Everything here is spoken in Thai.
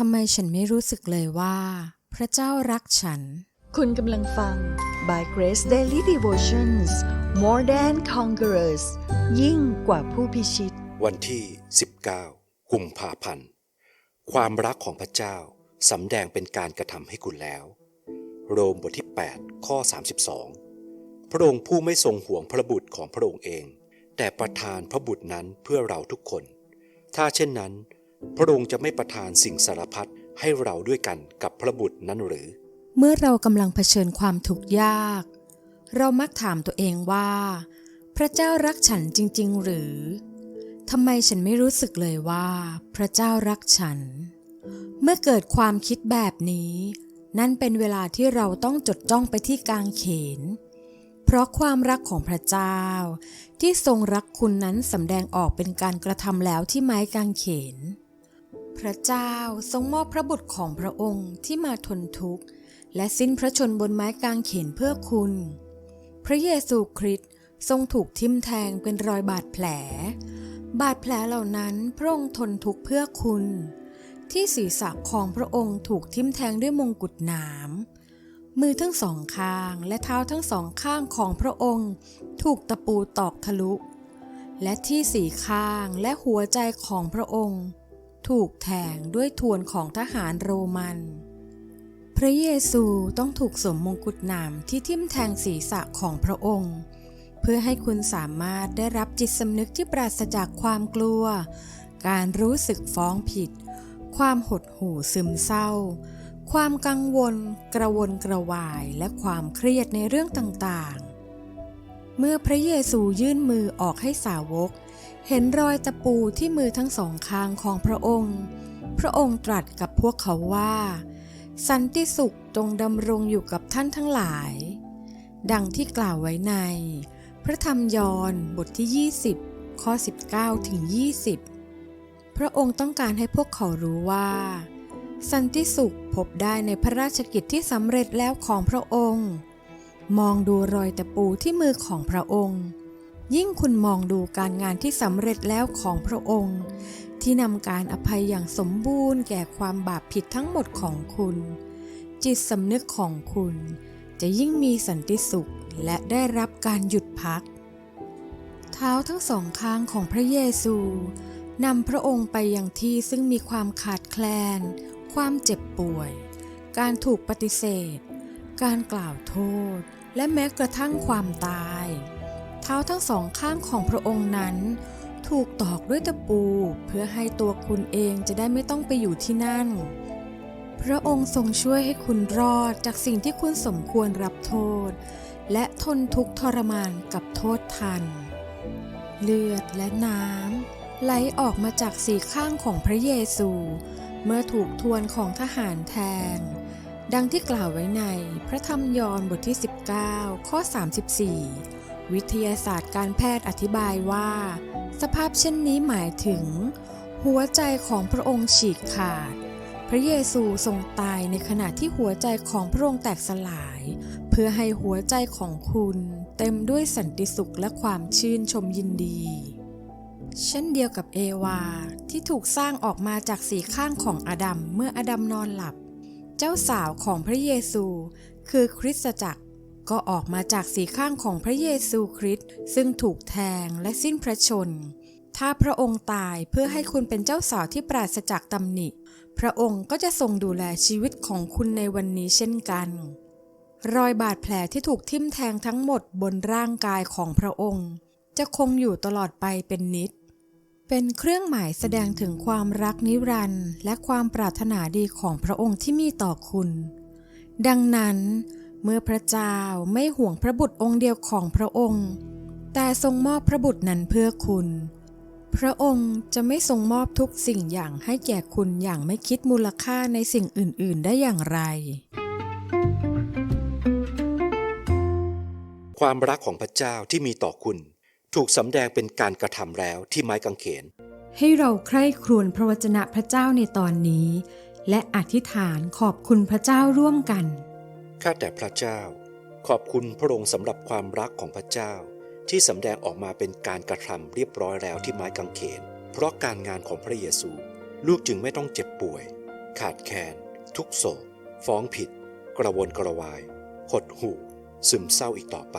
ทำไมฉันไม่รู้สึกเลยว่า พระเจ้ารักฉัน คุณกำลังฟัง By Grace Daily Devotions More Than Conquerors ยิ่งกว่าผู้พิชิต วันที่ 19 กุมภาพันธ์ ความรักของพระเจ้าสำแดงเป็นการกระทำให้คุณแล้ว โรมบทที่ 8 ข้อ 32 พระองค์ผู้ไม่ทรงห่วงพระบุตรของพระองค์เอง แต่ประทานพระบุตรนั้นเพื่อเราทุกคน ถ้าเช่นนั้น พระองค์จะไม่ประทานสิ่งสารพัดให้เราด้วยกันกับพระบุตรนั้นหรือ เมื่อเรากำลังเผชิญความทุกข์ยาก เรามักถามตัวเองว่า พระเจ้ารักฉันจริง ๆ หรือทำไมฉันไม่รู้สึกเลยว่า พระเจ้ารักฉัน เมื่อเกิดความคิดแบบนี้ นั่นเป็นเวลาที่เราต้องจดจ้องไปที่กางเขน เพราะความรักของพระเจ้า ที่ทรงรักคุณนั้นสำแดงออกเป็นการกระทำแล้วที่ไม้กางเขน พระเจ้าทรงมอบพระบุตรของพระองค์ที่มาทนทุกข์ และสิ้นพระชนบนไม้กางเขนเพื่อคุณ พระเยซูคริสต์ทรงถูกทิ่มแทงเป็นรอยบาดแผล บาดแผลเหล่านั้นพระองค์ทนทุกข์เพื่อคุณ ที่ศีรษะของพระองค์ถูกทิ่มแทงด้วยมงกุฎหนามมือทั้งสองข้างและเท้าทั้งสองข้างของพระองค์ ถูกตะปูตอกทะลุ และที่สี่ข้างและหัวใจของพระองค์ ถูกแทงด้วยทวนของทหารโรมัน พระเยซูต้องถูกสวมมงกุฎหนามที่ทิ่มแทงศีรษะของพระองค์ เพื่อให้คุณสามารถได้รับจิตสำนึกที่ปราศจากความกลัว การรู้สึกฟ้องผิด ความหดหู่ซึมเศร้า ความกังวล กระวนกระวายและความเครียดในเรื่องต่างๆ เมื่อพระเยซูยื่นมือออกให้สาวก เห็นรอยตะปูที่มือทั้งสองข้างของพระองค์ พระองค์ตรัสกับพวกเขาว่า สันติสุขจงดำรงอยู่กับท่านทั้งหลาย ดังที่กล่าวไว้ใน พระธรรมยอห์นบทที่ 20 ข้อ 19 ถึง 20 พระองค์ต้องการให้พวกเขารู้ว่า สันติสุขพบได้ในพระราชกิจที่สำเร็จแล้วของพระองค์ มองดูรอยตะปูที่มือของพระองค์ ยิ่งคุณมองดูการงานที่สำเร็จแล้วของพระองค์ ที่นำการอภัยอย่างสมบูรณ์แก่ความบาปผิดทั้งหมดของคุณ จิตสำนึกของคุณ จะยิ่งมีสันติสุขและได้รับการหยุดพัก เท้าทั้งสองข้างของพระเยซูนำพระองค์ไปยังที่ซึ่งมีความขาดแคลน ความเจ็บป่วย การถูกปฏิเสธ การกล่าวโทษ และแม้กระทั่งความตาย เท้าทั้งสองข้างของพระองค์นั้น ถูกตอกด้วยตะปูเพื่อให้ตัวคุณเองจะได้ไม่ต้องไปอยู่ที่นั่น พระองค์ทรงช่วยให้คุณรอดจากสิ่งที่คุณสมควรรับโทษ และทนทุกทรมานกับโทษทัน เลือดและน้ำไหลออกมาจากสีข้างของพระเยซู เมื่อถูกทวนของทหารแทง ดังที่กล่าวไว้ในพระธรรมยอห์นบทที่ 19 ข้อ 34 วิทยาศาสตร์การแพทย์อธิบายว่า สภาพเช่นนี้หมายถึง หัวใจของพระองค์ฉีกขาด พระเยซูทรงตายในขณะที่หัวใจของพระองค์แตกสลาย เพื่อให้หัวใจของคุณเต็มด้วยสันติสุขและความชื่นชมยินดี เช่นเดียวกับเอวาที่ถูกสร้างออกมาจากสีข้างของอดัมเมื่ออดัมนอนหลับ เจ้าสาวของพระเยซู คือคริสตจักรก็ออกมาจากสีข้างของพระเยซูคริสต์ซึ่งถูกแทงและสิ้นพระชน ถ้าพระองค์ตายเพื่อให้คุณเป็นเจ้าสาวที่ปราศจากตำหนิ พระองค์ก็จะทรงดูแลชีวิตของคุณในวันนี้เช่นกัน รอยบาดแผลที่ถูกทิ่มแทงทั้งหมดบนร่างกายของพระองค์ จะคงอยู่ตลอดไปเป็นนิจ เป็นเครื่องหมายแสดงถึงความรักนิรันดร์และความปรารถนาดีของพระองค์ที่มีต่อคุณ ดังนั้น เมื่อพระเจ้าไม่ห่วงพระบุตรองค์เดียวของพระองค์ แต่ทรงมอบพระบุตรนั้นเพื่อคุณ พระองค์จะไม่ทรงมอบทุกสิ่งอย่างให้แก่คุณอย่างไม่คิดมูลค่าในสิ่งอื่น ๆ ได้อย่างไร ความรักของพระเจ้าที่มีต่อคุณ ถูกสำแดงเป็นการกระทำแล้วที่ไม้กางเขน ให้เราใคร่ครวญพระวจนะพระเจ้าในตอนนี้ และอธิษฐานขอบคุณพระเจ้าร่วมกัน ข้าแต่พระเจ้า ขอบคุณพระองค์สำหรับความรักของพระเจ้า ที่สำแดงออกมาเป็นการกระทำเรียบร้อยแล้วที่ไม้กางเขน เพราะการงานของพระเยซู ลูกจึงไม่ต้องเจ็บป่วย ขาดแคลนทุกโศกฟ้องผิด กระวนกระวายหดหู่ซึมเศร้าอีกต่อไป